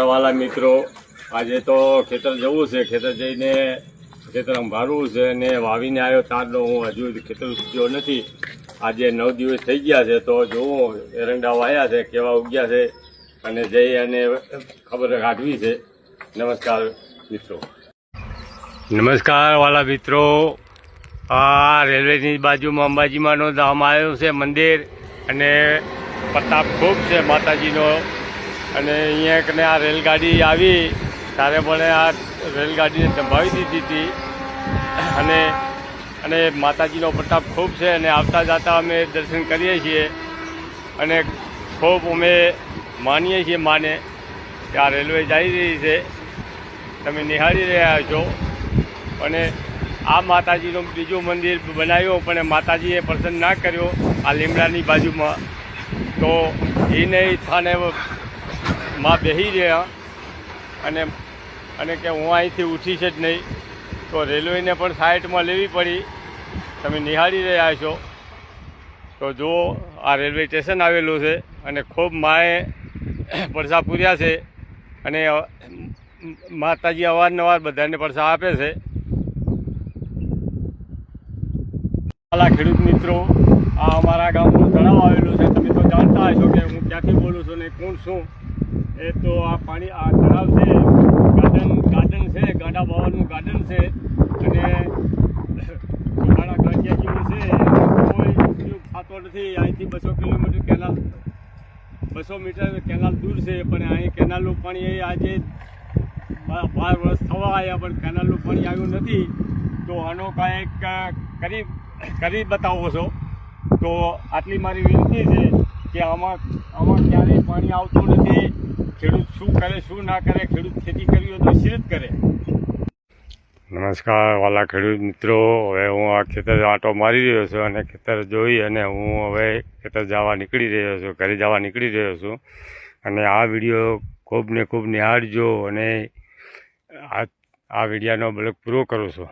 વાલા મિત્રો, આજે તો ખેતર જવું છે. ખેતર જઈને ખેતર ભારવું છે અને વાવીને આવ્યો તારનો હું હજુ ખેતર ઉગ્યો નથી. આજે નવ દિવસ થઈ ગયા છે તો જોવું એરંડા વાયા છે, કેવા ઉગ્યા છે અને જઈ અને ખબર કાઢવી છે. નમસ્કાર મિત્રો. નમસ્કાર વાલા મિત્રો. આ રેલવેની બાજુમાં અંબાજીમાંનો ધામ આવ્યો છે, મંદિર અને પ્રતાપ ખૂબ છે માતાજીનો. અને અહીંયા કને આ રેલગાડી આવી. ત્યારે પણ આ રેલગાડીને સંભાવી દીધી હતી. અને અને માતાજીનો પ્રતાપ ખૂબ છે અને આવતા જતા અમે દર્શન કરીએ છીએ. અને ખૂબ અમે માનીએ છીએ, માને કે આ રેલવે જઈ રહી છે. તમે નિહાળી રહ્યા છો. અને આ માતાજીનું બીજું મંદિર બનાવ્યું, પણ માતાજીએ પસંદ ના કર્યો આ લીમડાની બાજુમાં. તો એને સ્થાને માં બેસી રહ્યા અને અને કે હું અહીંથી ઉઠીશ જ નહીં, તો રેલવેને પણ સાઈડમાં લેવી પડી. તમે નિહાળી રહ્યા છો. તો જુઓ, આ રેલવે સ્ટેશન આવેલું છે અને ખૂબ માએ પડસા પૂર્યા છે અને માતાજી અવારનવાર બધાને પડસા આપે છે. આલા ખેડૂત મિત્રો, આ અમારા ગામનું તળાવ આવેલું છે. તમે તો જાણતા હશો કે હું ક્યાંથી બોલું છું ને કોણ શું એ તો આ પાણી આ તળાવ છે, ગાર્ડન ગાર્ડન છે, ગાડા બાવળનું ગાર્ડન છે. અને મારા ગાંઠિયા જેવું છે. કોઈ ઉપયોગ નથી. અહીંથી બસો કિલોમીટર કેનાલ, બસો મીટર કેનાલ દૂર છે, પણ અહીં કેનાલનું પાણી આજે બાર વર્ષ થવા આવ્યા, પણ કેનાલનું પાણી આવ્યું નથી. તો આનો કાંઈક કરી કરી બતાવો છો? તો આટલી મારી વિનંતી છે. કે આમાં આમાં ક્યારેય પાણી આવતું નથી. ખેડૂત શું કરે, શું ના કરે, ખેડૂત ખેતી કરવી હોય તો શી કરે. નમસ્કાર, વાલા ખેડૂત મિત્રો. હવે હું આ ખેતર આંટો મારી રહ્યો છું અને ખેતર જોઈ અને હું હવે ખેતર જવા નીકળી રહ્યો છું, ઘરે જવા નીકળી રહ્યો છું. અને આ વીડિયો ખૂબ ને ખૂબ નિહાળજો અને આ આ વિડીયાનો બ્લોગ પૂરો કરું છું.